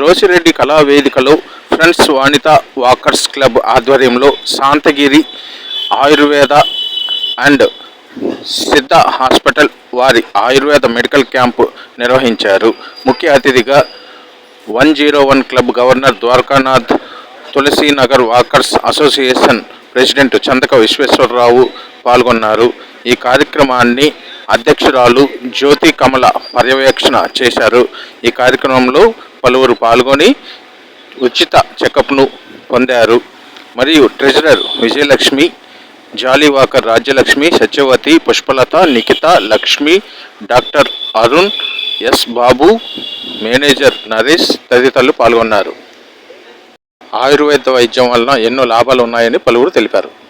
రోసిరెడ్డి కళా వేదికలో friends వాణిత walkers club ఆధ్వర్యంలో శాంతగిరి ఆయుర్వేద అండ్ సిద్ధ హాస్పిటల్ వారి ఆయుర్వేద మెడికల్ క్యాంపు నిర్వహించారు. ముఖ్య అతిథిగా one zero one club governor Dwarakanath Tulasinagar walkers association president Chandaka Visweswararao పాల్గొన్నారు. ఈ కార్యక్రమాన్ని అధ్యక్షురాలు జ్యోతి కమల పర్యవేక్షణ చేశారు. ఈ కార్యక్రమంలో పలువురు పాల్గొని ఉచిత చెకప్ను పొందారు. మరియు treasurer Vijayalakshmi jolly walker Rajyalakshmi Satyavathi Pushpalatha Nikhitha Lakshmi doctor Arun S Babu manager Naresh తదితరులు పాల్గొన్నారు. ఆయుర్వేద వైద్యం వలన ఎన్నో లాభాలు ఉన్నాయని పలువురు తెలిపారు.